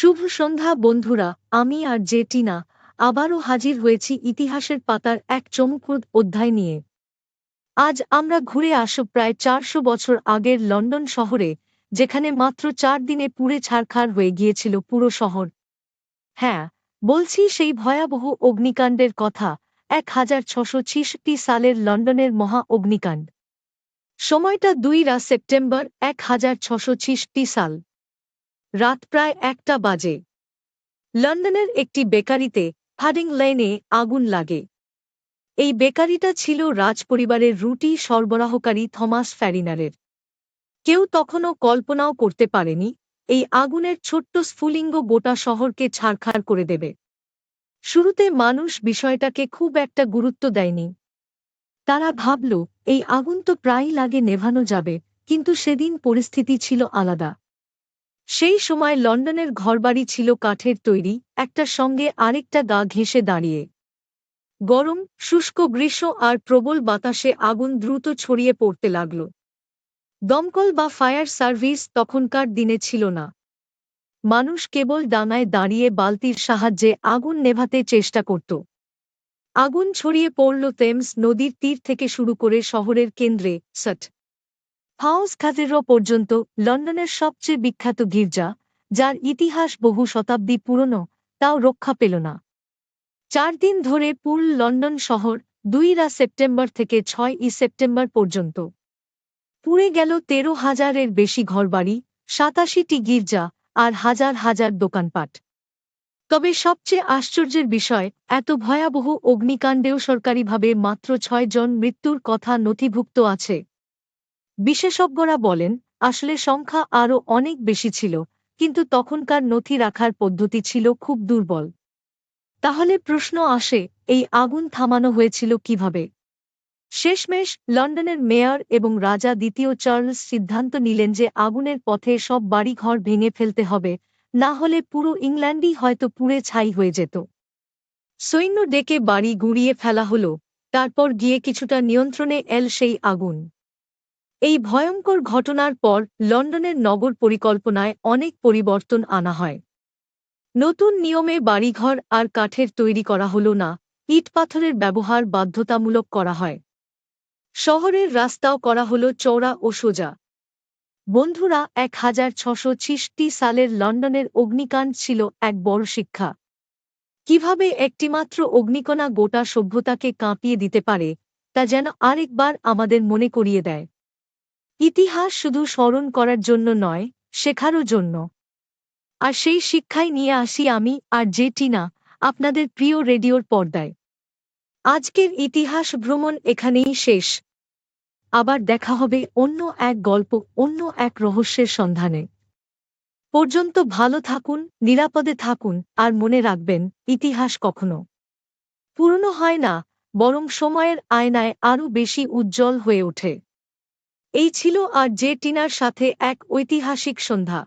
শুভ সন্ধ্যা, বন্ধুরা, আমি আর জেটিনা আবারও হাজির হয়েছি ইতিহাসের পাতার এক চমকপ্রদ অধ্যায় নিয়ে। আজ আমরা ঘুরে আসব প্রায় চারশো বছর আগের লন্ডন শহরে, যেখানে মাত্র চার দিনে পুড়ে ছারখার হয়ে গিয়েছিল পুরো শহর। হ্যাঁ বলছি সেই ভয়াবহ অগ্নিকাণ্ডের কথা, এক হাজার ছশো সালের লন্ডনের মহা অগ্নিকাণ্ড। সময়টা দুইরা সেপ্টেম্বর, এক হাজার ছশো সাল। রাত প্রায় একটা বাজে। লন্ডনের একটি বেকারিতে হাডিং লেনে আগুন লাগে। এই বেকারিটা ছিল রাজপরিবারের রুটি সরবরাহকারী থমাস ফ্যারিনারের। কেউ তখনও কল্পনাও করতে পারেনি, এই আগুনের ছোট্ট স্ফুলিঙ্গ গোটা শহরকে ছাড়খাড় করে দেবে। শুরুতে মানুষ বিষয়টাকে খুব একটা গুরুত্ব দেয়নি। তারা ভাবল, এই আগুন তো প্রায়ই লাগে নেভানো যাবে, কিন্তু সেদিন পরিস্থিতি ছিল আলাদা। সেই সময় লন্ডনের ঘরবাড়ি ছিল কাঠের তৈরি, একটা সঙ্গে আরেকটা গা ঘেঁষে দাঁড়িয়ে। গরম, শুষ্ক গ্রীষ্ম আর প্রবল বাতাসে আগুন দ্রুত ছড়িয়ে পড়তে লাগল। দমকল বা ফায়ার সার্ভিস তখনকার দিনে ছিল না। মানুষ কেবল ডাঙায় দাঁড়িয়ে বালতির সাহায্যে আগুন নেভাতে চেষ্টা করত। আগুন ছড়িয়ে পড়ল তেমস নদীর তীর থেকে শুরু করে শহরের কেন্দ্রে, সট। হাউস ক্যাথেড্রো পর্যন্ত লন্ডনের সবচেয়ে বিখ্যাত গির্জা, যার ইতিহাস বহু শতাব্দী পুরনো, তাও রক্ষা পেল না। চার দিন ধরে পুল লন্ডন শহর দুইরা সেপ্টেম্বর থেকে ছয় ই সেপ্টেম্বর পর্যন্ত। পুড়ে গেল তেরো হাজারের বেশি ঘরবাড়ি, সাতাশিটি গির্জা আর হাজার হাজার দোকানপাট। তবে সবচেয়ে আশ্চর্যের বিষয়, এত ভয়াবহ অগ্নিকাণ্ডেও সরকারিভাবে মাত্র ছয় জন মৃত্যুর কথা নথিভুক্ত আছে। বিশেষজ্ঞরা বলেন, আসলে সংখ্যা আরও অনেক বেশি ছিল, কিন্তু তখনকার নথি রাখার পদ্ধতি ছিল খুব দুর্বল। তাহলে প্রশ্ন আসে, এই আগুন থামানো হয়েছিল কীভাবে? শেষমেশ লন্ডনের মেয়র এবং রাজা দ্বিতীয় চার্লস সিদ্ধান্ত নিলেন যে আগুনের পথে সব বাড়িঘর ভেঙে ফেলতে হবে, না হলে পুরো ইংল্যান্ডই হয়তো পুড়ে ছাই হয়ে যেত। সৈন্য ডেকে বাড়ি গুঁড়িয়ে ফেলা হল, তারপর গিয়ে কিছুটা নিয়ন্ত্রণে এল সেই আগুন। এই ভয়ঙ্কর ঘটনার পর লন্ডনের নগর পরিকল্পনায় অনেক পরিবর্তন আনা হয়। নতুন নিয়মে বাড়িঘর আর কাঠের তৈরি করা হল না, ইট পাথরের ব্যবহার বাধ্যতামূলক করা হয়। শহরের রাস্তাও করা হল চৌড়া ও সোজা। বন্ধুরা, এক হাজার ছশো ছিষট্টি সালের লন্ডনের অগ্নিকাণ্ড ছিল এক বড় শিক্ষা। কীভাবে একটিমাত্র অগ্নিকণা গোটা সভ্যতাকে কাঁপিয়ে দিতে পারে, তা যেন আরেকবার আমাদের মনে করিয়ে দেয়। ইতিহাস শুধু স্মরণ করার জন্য নয়, শেখারও জন্য। আর সেই শিক্ষাই নিয়ে আসি আমি, আর যে টিনা, আপনাদের প্রিয় রেডিওর পর্দায়। আজকের ইতিহাস ভ্রমণ এখানেই শেষ। আবার দেখা হবে অন্য এক গল্প, অন্য এক রহস্যের সন্ধানে। পর্যন্ত ভালো থাকুন, নিরাপদে থাকুন, আর মনে রাখবেন, ইতিহাস কখনো পুরনো হয় না, বরং সময়ের আয়নায় আরও বেশি উজ্জ্বল হয়ে ওঠে। এই ছিল আর জে টিনার সাথে এক ঐতিহাসিক সন্ধ্যা।